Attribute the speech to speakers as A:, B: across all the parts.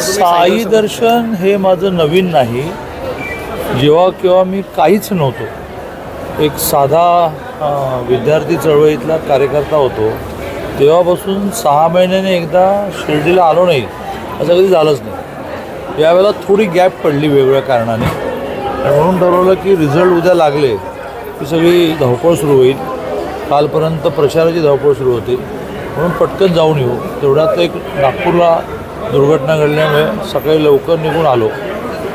A: साई दर्शन हे माझं नवीन नाही. जेव्हा केव्हा मी काहीच नव्हतो. एक साधा विद्यार्थी चळवळीतला कार्यकर्ता होतो. तेव्हापासून सहा महिन्याने एकदा शिर्डीला आलो नाही. असं कधी झालंच नाही. यावेळेला थोडी गॅप पडली वेगवेगळ्या कारणाने. आणि म्हणून ठरवलं की रिझल्ट उद्या लागले की सगळी धावपळ सुरू होईल. कालपर्यंत प्रचाराची धावपळ सुरू होती. म्हणून पटकन जाऊन येऊ. तेवढ्यात एक नागपूरला दुर्घटना घडल्यामुळे सकाळी लवकर निघून आलो.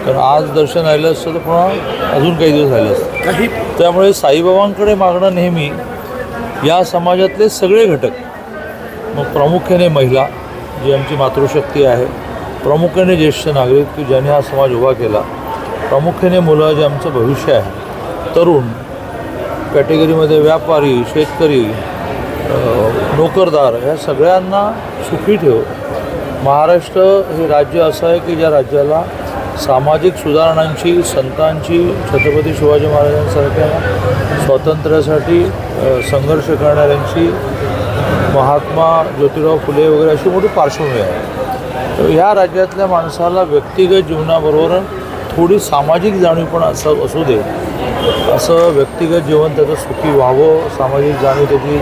A: कारण आज दर्शन राहिलं असतं तर पुन्हा अजून काही दिवस राहिलं असतं
B: काही
A: त्यामुळे साईबाबांकडे मागणं नेहमी या समाजातले सगळे घटक मग प्रामुख्याने महिला जी आमची मातृशक्ती आहे प्रामुख्याने ज्येष्ठ नागरिक की ज्यांनी हा समाज उभा केला प्रामुख्याने मुलं जे आमचं भविष्य आहे तरुण कॅटेगरीमध्ये व्यापारी शेतकरी नोकरदार ह्या सगळ्यांना सुखी ठेव. महाराष्ट्र हे राज्य असं आहे की ज्या राज्याला सामाजिक सुधारणांची संतांची छत्रपती शिवाजी महाराजांसारख्या स्वातंत्र्यासाठी संघर्ष करणाऱ्यांची महात्मा ज्योतिराव फुले वगैरे अशी मोठी पार्श्वभूमी आहे. तर ह्या राज्यातल्या माणसाला व्यक्तिगत जीवनाबरोबर थोडी सामाजिक जाणीव पण असं असू दे. असं व्यक्तिगत जीवन त्याचं सुखी व्हावं सामाजिक जाणीव त्याची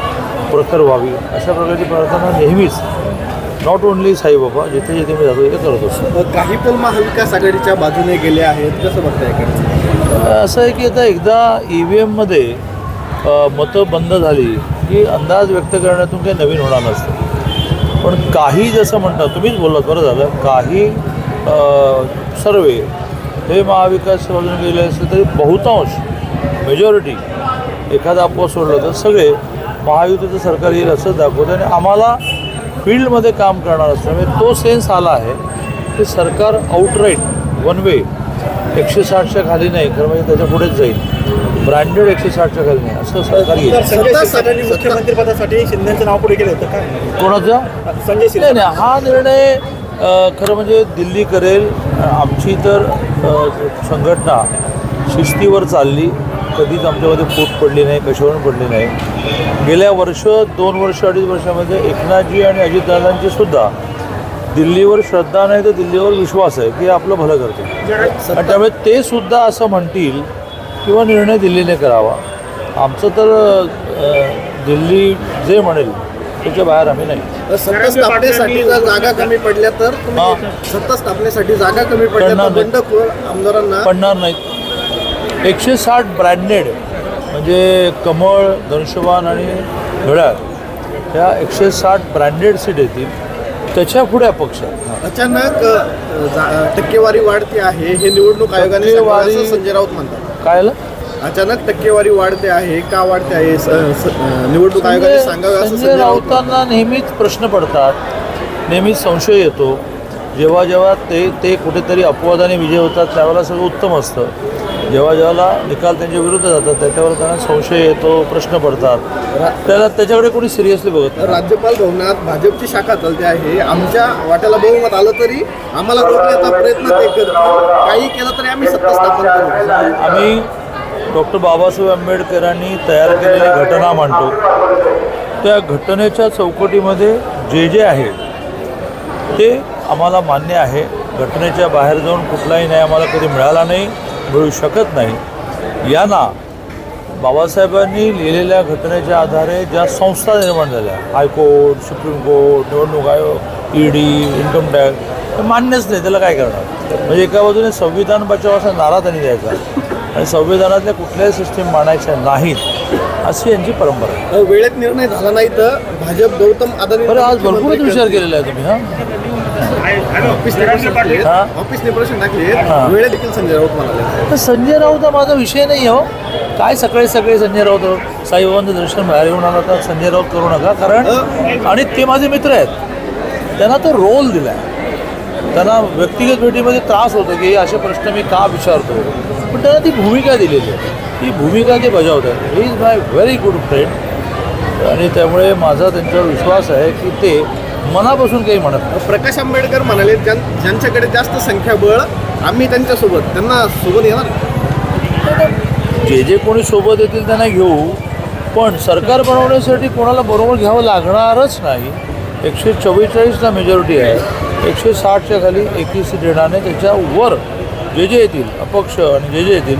A: प्रखर व्हावी अशा प्रकारची प्रार्थना नेहमीच नॉट ओन्ली साईबाबा जिथे जिथे मी जातो तिथे करत असतो.
B: काही पण महाविकास आघाडीच्या बाजूने गेले आहेत कसं बघताय
A: असं आहे की आता एकदा ई व्ही एममध्ये मतं बंद झाली की अंदाज व्यक्त करण्यातून काही नवीन होणार नसतं. पण काही जसं म्हणतात तुम्हीच बोललात बरं झालं काही सर्वे हे महाविकास बाजूने गेले असले तरी बहुतांश मेजॉरिटी एखादा अपवाद सोडलं तर सगळे महायुतीचं सरकार येईल असं दाखवतं आणि आम्हाला फील्डमध्ये काम करणार असल्यामुळे तो सेन्स आला आहे की सरकार आउटराईट वन वे एकशे साठच्या खाली नाही खरं म्हणजे त्याच्या पुढेच जाईल. ब्रँडेड एकशे साठच्या खाली नाही असं सरकार येईल.
C: संजय शिरसाटांनी मुख्यमंत्री पदासाठी शिंदेचं नाव पुढे केलं होतं काय
A: कोणाचा?
C: संजय
A: नाही
C: शिरसाट
A: नाही हा निर्णय खरं म्हणजे दिल्ली करेल. आमची तर संघटना शिस्तीवर चालली. कधीच आमच्यामध्ये फूट पडली नाही कशावर पडली नाही. गेल्या वर्ष दोन वर्ष अडीच वर्षामध्ये एकनाथजी आणि अजितदादांची सुद्धा दिल्लीवर श्रद्धा नाही तर दिल्लीवर विश्वास आहे की आपलं भलं करते आणि त्यामुळे ते सुद्धा असं म्हणतील किंवा निर्णय दिल्लीने करावा. आमचं तर दिल्ली जे म्हणेल त्याच्या बाहेर आम्ही नाही.
B: सत्ता स्थापनेसाठी जर जागा कमी पडल्या तर सत्ता स्थापनेसाठी जागा कमी पडल्या
A: नाही.
B: आमदारांना
A: पडणार नाहीत. एकशे साठ ब्रँडेड म्हणजे कमळ धनुष्यबाण आणि घड्याळ ह्या एकशे साठ ब्रँडेड सीट येतील. त्याच्या पुढे अपक्ष.
B: अचानक टक्केवारी वाढते आहे हे निवडणूक आयोगाने संजय राऊत म्हणतात.
A: काय
B: अचानक टक्केवारी वाढते आहे का वाढते आहे निवडणूक आयोगाने सांगावे
A: संजय
B: संजय राऊत
A: राऊतांना नेहमीच प्रश्न पडतात. नेहमीच संशय येतो. जेव्हा जेव्हा ते ते कुठेतरी अपवादाने विजय होतात त्यावेळेला सगळं उत्तम असतं. जेव्हा जेव्हा निकाल त्यांच्या विरुद्ध जातात त्याच्यावर त्यांना संशय येतो प्रश्न पडतात. त्याला त्याच्याकडे कोणी सिरियसली बघत नाही.
B: राज्यपाल भवनात भाजपची शाखा चालते आहे. आमच्या वाट्याला बहुमत आलं तरी आम्हाला रोखण्याचा प्रयत्न ते करतो काही केलं तरी आम्ही सत्ता स्थापन करू.
A: आम्ही डॉक्टर बाबासाहेब आंबेडकरांनी तयार केलेली घटना मांडतो. त्या घटनेच्या चौकटीमध्ये जे जे आहे ते आम्हाला मान्य आहे. घटनेच्या बाहेर जाऊन कुठलाही न्याय आम्हाला कधी मिळाला नाही. मिळू शकत नाही. यांना बाबासाहेबांनी लिहिलेल्या घटनेच्या आधारे ज्या संस्था निर्माण झाल्या हायकोर्ट सुप्रीम कोर्ट निवडणूक आयोग ई डी इन्कम टॅक्स हे मान्यच नाही. त्याला काय करणार? म्हणजे एका बाजूने संविधान बचाव असा नारा त्यांनी द्यायचा आणि संविधानातल्या कुठल्याही सिस्टीम मांडायच्या नाहीत अशी यांची परंपरा आहे.
B: वेळेत निर्णय झाला नाही तर भाजप गौतम
A: बरं आज भरपूरच विचार केलेला आहे तुम्ही हां?
B: ऑफिसने प्रश्न टाकले
A: हा? हा.
B: देखील संजय राऊत म्हणाले
A: तर संजय राऊत हा माझा विषय नाही हो. काय सकाळी सकाळी संजय राऊत साईबाबांचं दर्शन बाहेर येऊन आला तर संजय राऊत करू नका कारण आणि ते माझे मित्र आहेत. त्यांना तो रोल दिला आहे त्यांना व्यक्तिगत भेटीमध्ये त्रास होतो की हे असे प्रश्न मी का विचारतो? पण त्यांना ती भूमिका दिलेली आहे. ती भूमिका ते बजावतात he is my very good friend आणि त्यामुळे माझा त्यांच्यावर विश्वास आहे की ते मनापासून काही म्हणत नाही.
B: प्रकाश आंबेडकर म्हणाले ज्यां- ज्यांच्याकडे जास्त संख्याबळ आम्ही त्यांच्यासोबत त्यांना सोबत येणार?
A: जे जे कोणी सोबत येतील त्यांना घेऊ. पण सरकार बनवण्यासाठी कोणाला बरोबर घ्यावं लागणारच नाही. एकशे चव्वेचाळीसला मेजॉरिटी आहे. एकशे साठच्या खाली एकी सीट येण्याने त्याच्यावर जे जे येतील अपक्ष आणि जे जे येतील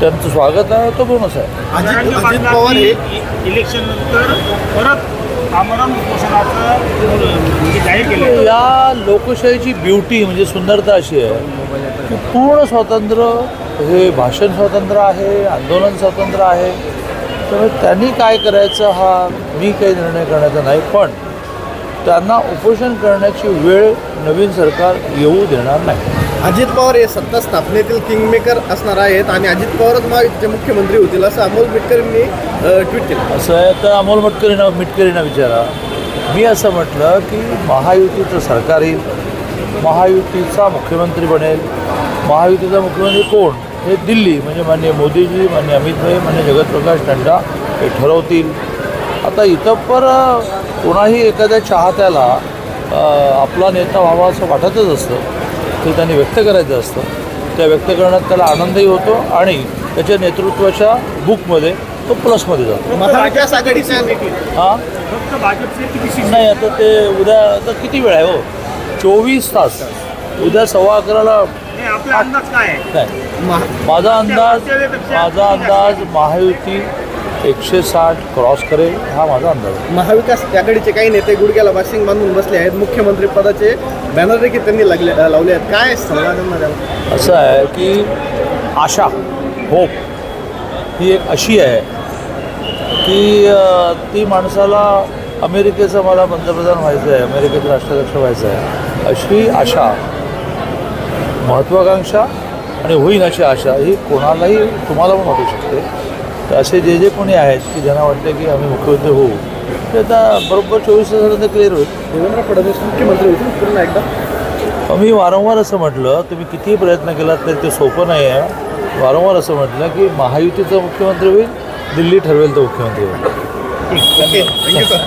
A: त्यांचं स्वागत आहे तो बोनस आहे.
B: अजित अजित पवार हे
D: इलेक्शन नंतर परत आमरण उपोषणाचं म्हणजे जाहीर केलं
A: या लोकशाहीची ब्युटी म्हणजे सुंदरता अशी आहे की पूर्ण स्वातंत्र्य हे भाषण स्वातंत्र्य आहे आंदोलन स्वातंत्र्य आहे. त्यामुळे त्यांनी काय करायचं हा मी काही निर्णय करण्याचा नाही पण त्यांना उपोषण करण्याची वेळ नवीन सरकार येऊ देणार नाही.
B: अजित पवार हे सत्ता स्थापनेतील किंगमेकर असणार आहेत आणि अजित पवारच महायुतीचे मुख्यमंत्री होतील असं अमोल मिटकरींनी ट्विट केलं.
A: असं आहे तर अमोल मटकरींना मिटकरींना विचारा. मी असं म्हटलं की महायुतीचं सरकार येईल. महायुतीचा मुख्यमंत्री बनेल. महायुतीचा मुख्यमंत्री कोण? हे दिल्ली म्हणजे मान्य मोदीजी मान्य अमित भाई मान्य जगतप्रकाश नड्डा हे ठरवतील. आता इथं पर कोणाही एखाद्या चाहत्याला आपला नेता व्हावा असं वाटतच असतं. ते त्यांनी व्यक्त करायचं असतं. त्या व्यक्त करण्यात त्याला आनंदही होतो आणि त्याच्या नेतृत्वाच्या बुकमध्ये तो प्लसमध्ये जातो. हां? नाही आता ते उद्या आता किती वेळ आहे हो? चोवीस तास. उद्या सव्वा अकराला
D: हे आपला अंदाज काय
A: नाही. माझा अंदाज माझा अंदाज महायुती एकशे साठ क्रॉस करेल हा माझा अंदाज आहे.
B: महाविकास आघाडीचे काही नेते गुडघ्याला बाशिंग बांधून बसले आहेत. मुख्यमंत्री पदाचे बॅनर देखील त्यांनी लागले लावले आहेत. काय सल्ला त्यांना
A: असं आहे की आशा होप ही एक अशी आहे की ती माणसाला अमेरिकेचं मला पंतप्रधान व्हायचं आहे अमेरिकेचं राष्ट्राध्यक्ष व्हायचं आहे अशी आशा महत्त्वाकांक्षा आणि होईन अशी आशा ही कोणालाही तुम्हाला पण वाटू शकते. तर असे जे जे कोणी आहेत की ज्यांना वाटते की आम्ही मुख्यमंत्री होऊ ते आता बरोबर चोवीस तासानंतर क्लिअर होईल.
B: देवेंद्र फडणवीस मुख्यमंत्री होतील पुन्हा एकदा?
A: मी वारंवार असं म्हटलं तुम्ही कितीही प्रयत्न केलात तरी ते सोपं नाही आहे. वारंवार असं म्हटलं की महायुतीचा मुख्यमंत्री होईल दिल्ली ठरवेल तो मुख्यमंत्री होईल.
B: Okay thank you sir